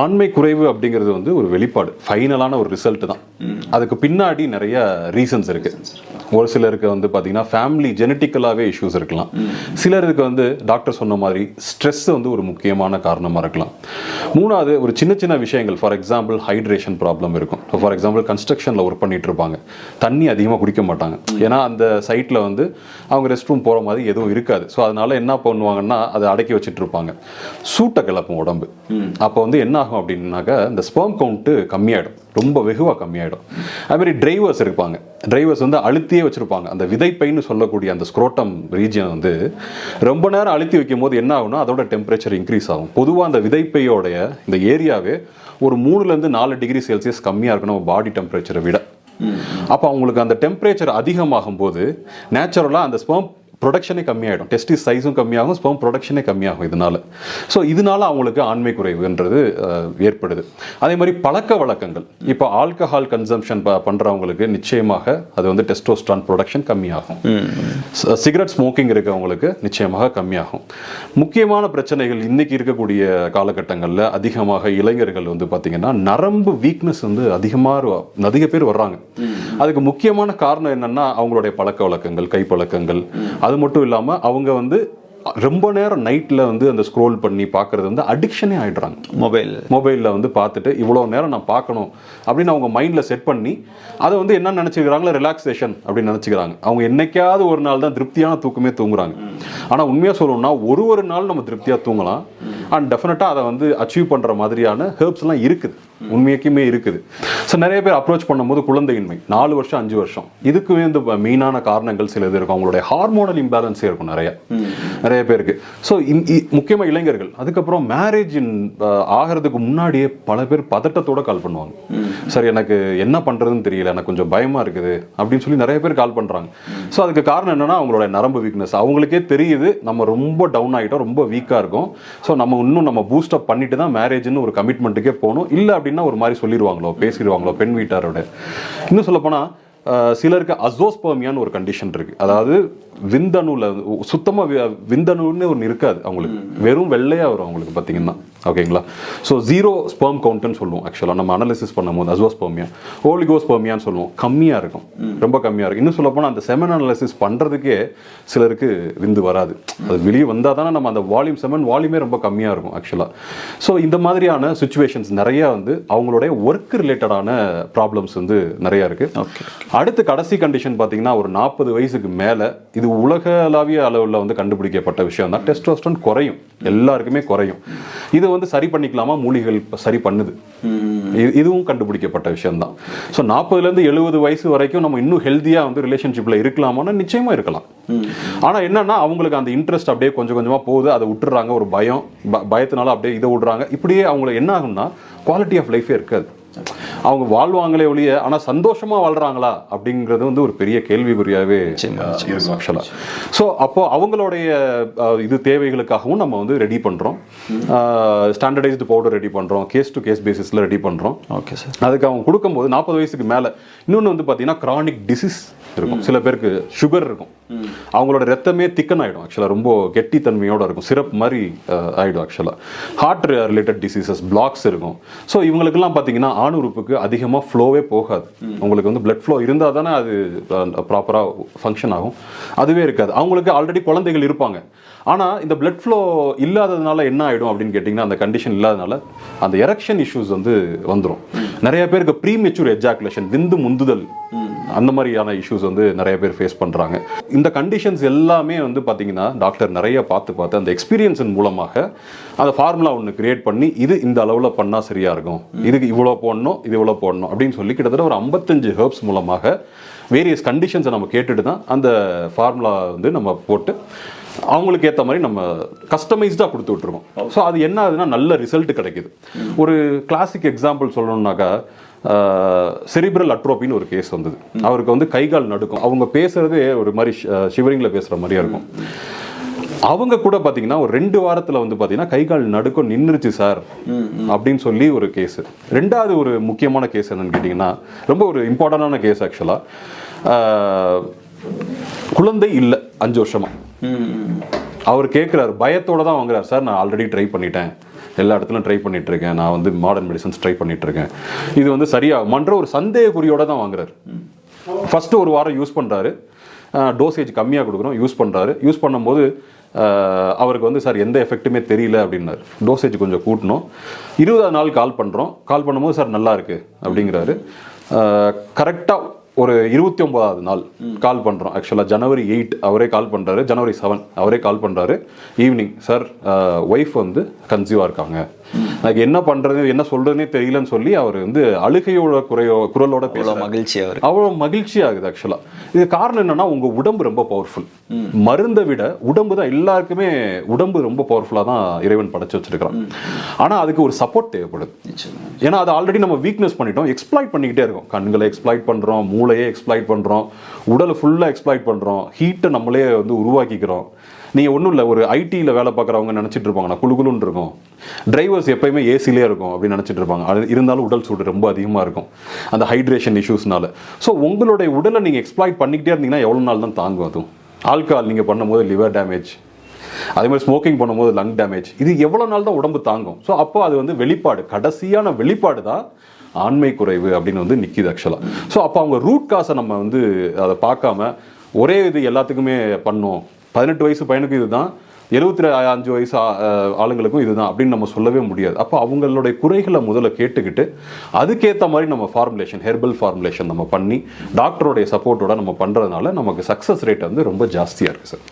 ஆண்மை குறைவு அப்படிங்கிறது வந்து ஒரு வெளிப்பாடு ஃபைனலான ஒரு ரிசல்ட் தான். அதுக்கு பின்னாடி நிறைய ரீசன்ஸ் இருக்கு. ஒரு சிலருக்கு வந்து பார்த்தீங்கன்னா ஃபேமிலி ஜெனட்டிக்கலாகவே இஷ்யூஸ் இருக்கலாம். சிலருக்கு வந்து டாக்டர் சொன்ன மாதிரி ஸ்ட்ரெஸ் வந்து ஒரு முக்கியமான காரணமாக இருக்கலாம். மூணாவது ஒரு சின்ன சின்ன விஷயங்கள். ஃபார் எக்ஸாம்பிள் ஹைட்ரேஷன் ப்ராப்ளம் இருக்கும். ஃபார் எக்ஸாம்பிள் கன்ஸ்ட்ரக்ஷனில் ஒர்க் பண்ணிட்டு இருப்பாங்க தண்ணி அதிகமாக குடிக்க மாட்டாங்க. ஏன்னா அந்த சைட்டில் வந்து அவங்க ரெஸ்ட் ரூம் போகிற மாதிரி எதுவும் இருக்காது. ஸோ அதனால என்ன பண்ணுவாங்கன்னா அதை அடக்கி வச்சுட்டு இருப்பாங்க சூட்டை கிளப்பும் உடம்பு. அப்போ வந்து என்ன ஆகும் அப்படின்னாக்கா இந்த ஸ்பெர்ம் கவுண்ட்டு கம்மியாயிடும். ரொம்ப வெகுவாக கம்மியாயிடும். அது மாதிரி டிரைவர்ஸ் இருப்பாங்க. டிரைவர்ஸ் வந்து அழுத்தியே வச்சிருப்பாங்க. அந்த விதைப்பைன்னு சொல்லக்கூடிய அந்த ஸ்க்ரோட்டம் ரீஜியன் வந்து ரொம்ப நேரம் அழுத்தி வைக்கும் போது என்ன ஆகும்னா அதோட டெம்பரேச்சர் இன்க்ரீஸ் ஆகும். பொதுவாக அந்த விதைப்பையோடைய இந்த ஏரியாவே ஒரு மூணுலேருந்து நாலு டிகிரி செல்சியஸ் கம்மியாக இருக்கணும் நம்ம பாடி டெம்பரேச்சரை விட. அப்போ அவங்களுக்கு அந்த டெம்பரேச்சர் அதிகமாகும் போது நேச்சுரலாக அந்த ஸ்பெர்ம் ப்ரொடக்ஷனே கம்மியாயிடும். டெஸ்டிஸ் சைஸும் கம்மியாகும் ஸ்பெர்ம் ப்ரொடக்ஷனே கம்மியாகும் இதனால. ஸோ இதனால அவங்களுக்கு ஆண்மை குறைவுன்றது ஏற்படுது. அதே மாதிரி பழக்க வழக்கங்கள். இப்போ ஆல்கஹால் கன்சம்ஷன் பண்றவங்களுக்கு நிச்சயமாக அது வந்து டெஸ்டோஸ்ட்ரான் ப்ரொடக்ஷன் கம்மியாகும். சிகரெட் ஸ்மோக்கிங் இருக்கவங்களுக்கு நிச்சயமாக கம்மியாகும். முக்கியமான பிரச்சனைகள் இன்னைக்கு இருக்கக்கூடிய காலகட்டங்களில் அதிகமாக இளைஞர்கள் வந்து பார்த்தீங்கன்னா நரம்பு வீக்னஸ் வந்து அதிகமாக அதிக பேர் வர்றாங்க. அதுக்கு முக்கியமான காரணம் என்னன்னா அவங்களுடைய பழக்க வழக்கங்கள் கைப்பழக்கங்கள். அது மட்டும் இல்லாமல் அவங்க வந்து ரொம்ப நேரம் நைட்டில் வந்து அந்த ஸ்க்ரோல் பண்ணி பார்க்கறது வந்து அடிக்ஷனே ஆயிடுறாங்க. மொபைல் மொபைலில் வந்து பார்த்துட்டு இவ்வளோ நேரம் நான் பார்க்கணும் அப்படின்னு அவங்க மைண்டில் செட் பண்ணி அதை வந்து என்ன நினச்சிக்கிறாங்களோ ரிலாக்ஸேஷன் அப்படின்னு நினச்சிக்கிறாங்க. அவங்க என்னைக்காவது ஒரு நாள் தான் திருப்தியான தூக்கமே தூங்குறாங்க. ஆனால் உண்மையாக சொல்லணும்னா ஒரு ஒரு நாள் நம்ம திருப்தியாக தூங்கலாம். அண்ட் டெஃபினட்டாக அதை வந்து அச்சீவ் பண்ணுற மாதிரியான ஹெர்ப்ஸ்லாம் இருக்குது. உண்மைக்குமே இருக்குது. ஸோ நிறைய பேர் அப்ரோச் பண்ணும்போது குழந்தையின்மை. நாலு வருஷம் அஞ்சு வருஷம். இதுக்குமே வந்து மெயினான காரணங்கள் சில இது இருக்கும். அவங்களுடைய ஹார்மோனல் இம்பேலன்ஸே இருக்கும் நிறைய. நிறைய பேருக்கு ஸோ முக்கியமாக இளைஞர்கள். அதுக்கப்புறம் மேரேஜ் ஆகிறதுக்கு முன்னாடியே பல பேர் பதட்டத்தோட கால் பண்ணுவாங்க. சார் எனக்கு என்ன பண்ணுறதுன்னு தெரியல. எனக்கு கொஞ்சம் பயமாக இருக்குது. அப்படின்னு சொல்லி நிறைய பேர் கால் பண்ணுறாங்க ஸோ அதுக்கு காரணம் என்னன்னா அவங்களோட நரம்பு வீக்னஸ் அவங்களுக்கே தெரியுது நம்ம ரொம்ப டவுன் ஆகிட்டோம் ரொம்ப வீக்காக இருக்கும். ஸோ நம்ம இன்னும் நம்ம பூஸ்ட் அப் பண்ணிட்டு தான் மேரேஜ்னு ஒரு கமிட்மெண்ட்டுக்கே போகணும். இல்லை அப்படின்னா ஒரு மாதிரி சொல்லிடுவாங்களோ பேசிடுவாங்களோ பெண் வீட்டாரோட. இன்னும் சொல்லப்போனால் சிலருக்கு அசோஸ்பர்மியான்னு ஒரு கண்டிஷன் இருக்கு. அதாவது விந்தணுல சுத்தமா வி- விந்தணுன்னு ஒன்று இருக்காது அவங்களுக்கு. வெறும் வெள்ளையா வரும் அவங்களுக்கு பார்த்தீங்கன்னா ஓகேங்களா? ஸோ ஜீரோ ஸ்பெர்ம் கவுண்ட்னு சொல்லுவோம் ஆக்சுவலாக நம்ம அனாலிசிஸ் பண்ணும்போது அசோஸ்பர்மியா ஓலிகோஸ்பர்மியான்னு சொல்லுவோம். கம்மியாக இருக்கும். ரொம்ப கம்மியாக இருக்கும். இன்னும் சொல்லப்போனால் அந்த செமன் அனாலிசிஸ் பண்ணுறதுக்கே சிலருக்கு விந்து வராது. அது வெளியே வந்தால் தானே நம்ம அந்த வால்யூம் செமன் வால்யூமே ரொம்ப கம்மியாக இருக்கும் ஆக்சுவலாக ஸோ இந்த மாதிரியான சுச்சுவேஷன்ஸ் நிறைய வந்து அவங்களுடைய ஒர்க் ரிலேட்டடான ப்ராப்ளம்ஸ் வந்து நிறைய இருக்கு. ஓகே அடுத்து கடைசி கண்டிஷன் பார்த்தீங்கன்னா ஒரு நாற்பது வயசுக்கு மேலே இது உலகளாவிய அளவில் வந்து கண்டுபிடிக்கப்பட்ட விஷயம் தான். டெஸ்டோஸ்டோன் குறையும். எல்லாருக்குமே குறையும். இது வந்து சரி பண்ணிக்கலாமா? மூலிகைகள் சரி பண்ணுது. இது- இதுவும் கண்டுபிடிக்கப்பட்ட விஷயம் தான் ஸோ நாற்பதுலேருந்து எழுபது வயசு வரைக்கும் நம்ம இன்னும் ஹெல்த்தியாக வந்து ரிலேஷன்ஷிப்பில் இருக்கலாமான்னா நிச்சயமா இருக்கலாம். ஆனால் என்னன்னா அவங்களுக்கு அந்த இன்ட்ரெஸ்ட் அப்படியே கொஞ்சம் கொஞ்சமாக போகுது. அதை விட்டுறாங்க ஒரு பயம் பயத்தினால அப்படியே இதை விடுறாங்க. இப்படியே அவங்களுக்கு என்ன ஆகும்னா குவாலிட்டி ஆஃப் லைஃபே இருக்காது. அவங்க வாழ்வாங்களே ஒழிய ஆனால் சந்தோஷமா வாழ்றாங்களா அப்படிங்கிறது வந்து ஒரு பெரிய கேள்விக்குறியாவே ஆக்சுவலாக ஸோ அப்போ அவங்களுடைய இது தேவைகளுக்காகவும் நம்ம வந்து ரெடி பண்ணுறோம் ஸ்டாண்டர்டைஸ்டு பவுடர் ரெடி பண்ணுறோம் கேஸ் டு கேஸ் பேசிஸில் ரெடி பண்ணுறோம் ஓகே சார் அதுக்கு அவங்க கொடுக்கும்போது நாற்பது வயசுக்கு மேலே இன்னொன்று வந்து பார்த்தீங்கன்னா கிரானிக் டிசீஸ் இருக்கும். சில பேருக்கு சுகர் இருக்கும். அவங்களோட ரத்தமே திக்கன் ஆகிடும் ஆக்சுவலாக ரொம்ப கெட்டித்தன்மையோட இருக்கும். சிரப் மாதிரி அஹ், ஆயிடும் ஆக்சுவலாக ஹார்ட் ரிலேட்டட் டிசீசஸ் பிளாக்ஸ் இருக்கும். ஸோ இவங்களுக்கெல்லாம் பார்த்தீங்கன்னா ஆண் உறுப்புக்கு அதிகமாக ஃப்ளோவே போகாது உங்களுக்கு வந்து blood flow இருந்தால் தானே அது ப்ராப்பராக ஃபங்க்ஷன் ஆகும். அதுவே இருக்காது. அவங்களுக்கு ஆல்ரெடி குழந்தைகள் இருப்பாங்க. ஆனால் இந்த blood flow இல்லாததுனால என்ன ஆகிடும் அப்படின்னு கேட்டிங்கன்னா அந்த கண்டிஷன் இல்லாதனால அந்த எரெக்ஷன் இஷ்யூஸ் வந்து வந்துடும் நிறைய பேருக்கு ப்ரீ மெச்சூர் எஜாக்குலேஷன் விந்து முந்துதல் அந்த மாதிரியான இஷ்யூஸ் வந்து நிறைய பேர் ஃபேஸ் பண்ணுறாங்க இந்த கண்டிஷன்ஸ் எல்லாமே வந்து பார்த்தீங்கன்னா டாக்டர் நிறைய பார்த்து பார்த்து அந்த எக்ஸ்பீரியன்ஸின் மூலமாக அந்த ஃபார்முலா ஒன்று கிரியேட் பண்ணி இது இந்த அளவில் பண்ணால் சரியாக இருக்கும். இதுக்கு இவ்வளோ போடணும் இது இவ்வளோ போடணும் அப்படின்னு சொல்லி கிட்டத்தட்ட ஒரு ஐம்பத்தஞ்சு ஹெர்ப்ஸ் மூலமாக வேரியஸ் கண்டிஷன்ஸை நம்ம கேட்டுட்டு தான் அந்த ஃபார்முலா வந்து நம்ம போட்டு அவங்களுக்கு ஏற்ற மாதிரி நம்ம கஸ்டமைஸ்டாக கொடுத்து விட்ருக்கோம் ஸோ அது என்ன ஆகுதுன்னா நல்ல ரிசல்ட் கிடைக்குது. ஒரு கிளாசிக் எக்ஸாம்பிள் சொல்லணுன்னாக்கா செரிப்ரல் அட்ரோபின்னு ஒரு கேஸ் வந்தது. அவருக்கு வந்து கை கால் நடுக்கும். அவங்க பேசுறதே ஒரு மாதிரி ஷிவரிங்கில் பேசுகிற மாதிரியா இருக்கும். அவங்க கூட பார்த்தீங்கன்னா ஒரு ரெண்டு வாரத்தில் வந்து பார்த்தீங்கன்னா கை கால் நடுக்கம் நின்றுச்சு சார். அப்படின்னு சொல்லி ஒரு கேஸ் ரெண்டாவது ஒரு முக்கியமான கேஸ் என்னன்னு கேட்டிங்கன்னா ரொம்ப ஒரு இம்பார்ட்டண்டான கேஸ் ஆக்சுவலாக குழந்தை இல்லை அஞ்சு வருஷமா. அவர் கேட்குறாரு பயத்தோட தான் வாங்குறாரு. சார் நான் ஆல்ரெடி ட்ரை பண்ணிட்டேன். எல்லா இடத்துலையும் ட்ரை பண்ணிட்டு இருக்கேன் நான் வந்து மாடர்ன் மெடிசன்ஸ் ட்ரை பண்ணிட்டு இருக்கேன் இது வந்து சரியாகுமான்ற ஒரு சந்தேகக்குறியோட தான் வாங்குறாரு. ஃபஸ்ட்டு ஒரு வாரம் யூஸ் பண்ணுறாரு டோசேஜ் கம்மியாக கொடுக்குறோம். யூஸ் பண்ணுறாரு யூஸ் பண்ணும்போது அவருக்கு வந்து சார் எந்த எஃபெக்ட்டுமே தெரியல அப்படின்னாரு. டோசேஜ் கொஞ்சம் கூட்டணும். இருபதாவது நாள் கால் பண்ணுறோம் கால் பண்ணும்போது சார் நல்லா இருக்கு அப்படிங்கிறாரு. கரெக்டாக ஒரு இருபத்தி ஒன்பதாவது நாள் கால் பண்ணுறோம் ஆக்சுவலாக ஜனவரி எயிட் அவரே கால் பண்ணுறாரு ஜனவரி செவன் அவரே கால் பண்ணுறாரு ஈவினிங் சார் ஒய்ஃப் வந்து கன்சீவாக இருக்காங்க. எனக்கு என்ன பண்ணுறது என்ன சொல்கிறதுனே தெரியலன்னு சொல்லி அவர் வந்து அழுகையோட குறையோ குரலோட பேசுகிறார் மகிழ்ச்சி அவர் அவ்வளோ மகிழ்ச்சி ஆகுது ஆக்சுவலா இது காரணம் என்னன்னா உங்க உடம்பு ரொம்ப பவர்ஃபுல் மருந்தை விட உடம்பு தான் எல்லாருக்குமே உடம்பு ரொம்ப பவர்ஃபுல்லா தான் இறைவன் படைச்சு வச்சிருக்கான் ஆனா அதுக்கு ஒரு சப்போர்ட் தேவைப்படுது. ஏன்னா அது ஆல்ரெடி நம்ம வீக்னஸ் பண்ணிட்டோம் எக்ஸ்ப்ளாய்ட் பண்ணிக்கிட்டே இருக்கோம். கண்களை எக்ஸ்ப்ளாய்ட் பண்றோம் மூளையே எக்ஸ்ப்ளாய்ட் பண்றோம் உடலை ஃபுல்லா எக்ஸ்ப்ளாய்ட் பண்றோம் ஹீட்டை நம்மளே வந்து உருவாக்கிக்கிறோம். நீங்கள் ஒன்றும் இல்லை ஒரு ஐடியில் வேலை பார்க்குறவங்க நினச்சிட்டு இருப்பாங்க. நான் இருக்கும். டிரைவர்ஸ் எப்பயுமே ஏசிலே இருக்கும் அப்படின்னு நினச்சிட்டு இருப்பாங்க. அது இருந்தாலும் உடல் சூடு ரொம்ப அதிகமாக இருக்கும். அந்த ஹைட்ரேஷன் இஷ்யூஸ்னால ஸோ உங்களுடைய உடலை நீங்கள் எக்ஸ்ப்ளாய்ட் பண்ணிக்கிட்டே இருந்தீங்கன்னா எவ்வளோ நாள் தான் தாங்கும் அதுவும்? ஆல்கஹால் நீங்கள் பண்ணும்போது லிவர் டேமேஜ் அதே மாதிரி ஸ்மோக்கிங் பண்ணும்போது லங் டேமேஜ் இது எவ்வளோ நாள் தான் உடம்பு தாங்கும்? ஸோ அப்போ அது வந்து வெளிப்பாடு. கடைசியான வெளிப்பாடு தான் ஆண்மை குறைவு அப்படின்னு வந்து நிற்கிது ஆக்சுவலாக ஸோ அப்போ அவங்க ரூட் காசை நம்ம வந்து அதை பார்க்காம ஒரே இது எல்லாத்துக்குமே பண்ணோம். பதினெட்டு வயசு பையனுக்கும் இதுதான் எழுபத்தி அஞ்சு வயசு ஆளுங்களுக்கும் இதுதான் அப்படின்னு நம்ம சொல்லவே முடியாது. அப்போ அவங்களுடைய குறைகளை முதல்ல கேட்டுக்கிட்டு அதுக்கேற்ற மாதிரி நம்ம ஃபார்முலேஷன் ஹெர்பல் ஃபார்முலேஷன் நம்ம பண்ணி டாக்டருடைய சப்போர்ட்டோட நம்ம பண்ணுறதுனால நமக்கு சக்ஸஸ் ரேட் வந்து ரொம்ப ஜாஸ்தியாக இருக்குது சார்